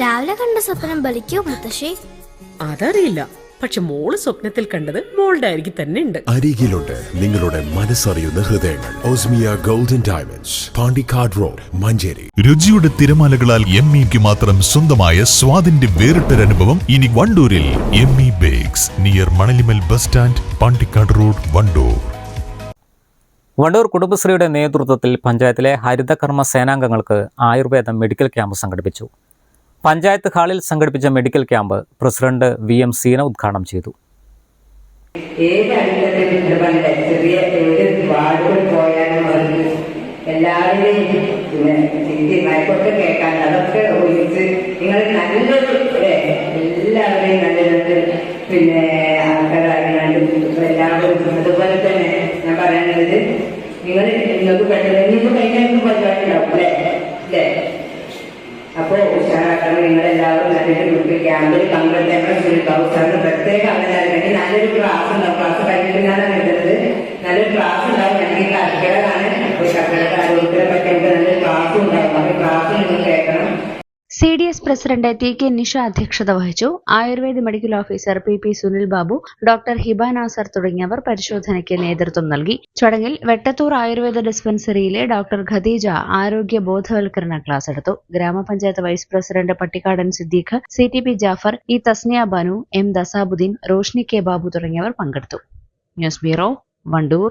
രാവിലെ കണ്ട സ്വപ്നം ബലിക്കോ മുത്തശ്ശി? അതറിയില്ല. പക്ഷെ മോൾ സ്വപ്നത്തിൽ കണ്ടത് മോളുടെ അരികിൽ തന്നെ ഉണ്ട്. അരികിലുണ്ട് നിങ്ങളുടെ മനസ്സറിയുന്ന ഹൃദയങ്ങൾ. Osmiya Golden Diamonds Pandikkad road Manjeri. രുചിയുടെ തിരമാലകളാൽ എം ഇക്ക് മാത്രം സ്വന്തമായ സ്വാദിന്റെ വേറിട്ടൊരനുഭവം ഇനി വണ്ടൂരിൽ M E bakes near Manalimal bus stand Pandikkad road Wandoor. Wandoor കുടുംബശ്രീയുടെ നേതൃത്വത്തിൽ പഞ്ചായത്തിലെ ഹരിതകർമ്മ സേനാംഗങ്ങൾക്ക് ആയുർവേദ മെഡിക്കൽ ക്യാമ്പ് സംഘടിപ്പിച്ചു. പഞ്ചായത്ത് ഹാളിൽ സംഘടിപ്പിച്ച medical camp president V M Seena ഉദ്ഘാടനം ചെയ്തു. എല്ലാവരുടെയും ചിന്തി നിങ്ങൾ പിന്നെ തന്നെ ഞാൻ അല്ലേ? അല്ലേ? അപ്പോ ഉഷാറാക്കണം നിങ്ങളെല്ലാവരും നല്ലൊരു ഗ്രൂപ്പിൽ ക്യാമ്പിൽ പങ്കെടുത്തേക്കണം ശ്രമിക്കാവൂ C D S president T K Nisha അധ്യക്ഷത വഹിച്ചു. Ayurveda medical officer P P Sunil Babu doctor Hiba Nasar തുടങ്ങിയവർ പരിശോധനയ്ക്ക് നേതൃത്വം നൽകി. ചടങ്ങിൽ വെട്ടത്തൂർ ആയുർവേദ ഡിസ്പെൻസറിയിലെ ഡോക്ടർ ഖദീജ ആരോഗ്യ ബോധവൽക്കരണ ക്ലാസ് എടുത്തു. ഗ്രാമപഞ്ചായത്ത് vice president Pattikkadan Siddique C T P Jafar E Thasniya Banu M Dasabuddeen Roshni K Babu തുടങ്ങിയവർ പങ്കെടുത്തു. News bureau Wandoor.